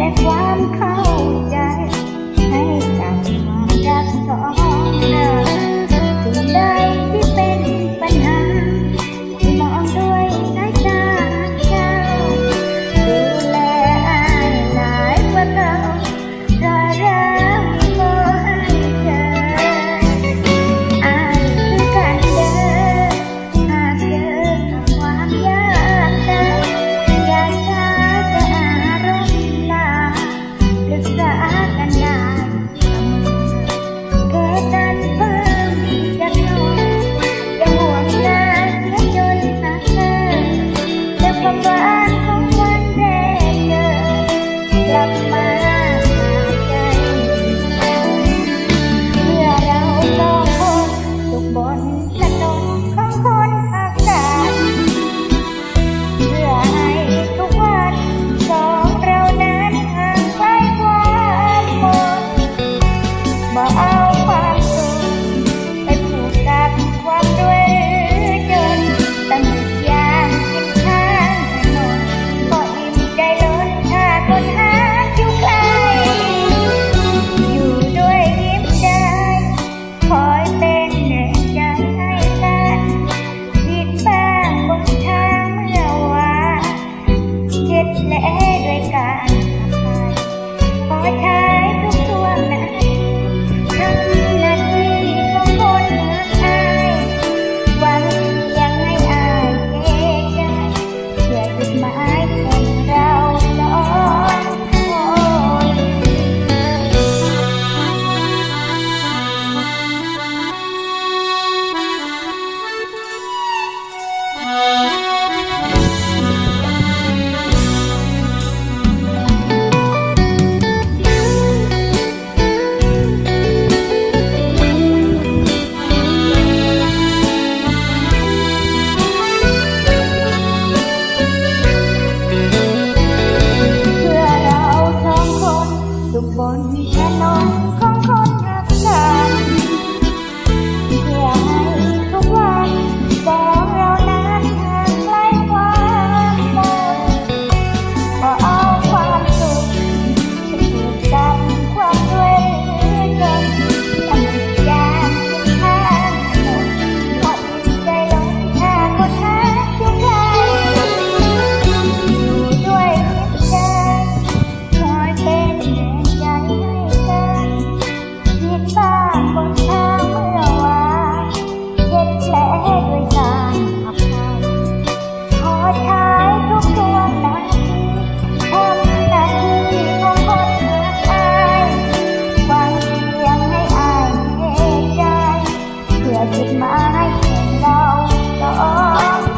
แต่ความเข้าใจ ให้กับความรักสองเรา นละนนของคน บนถนน จุดหม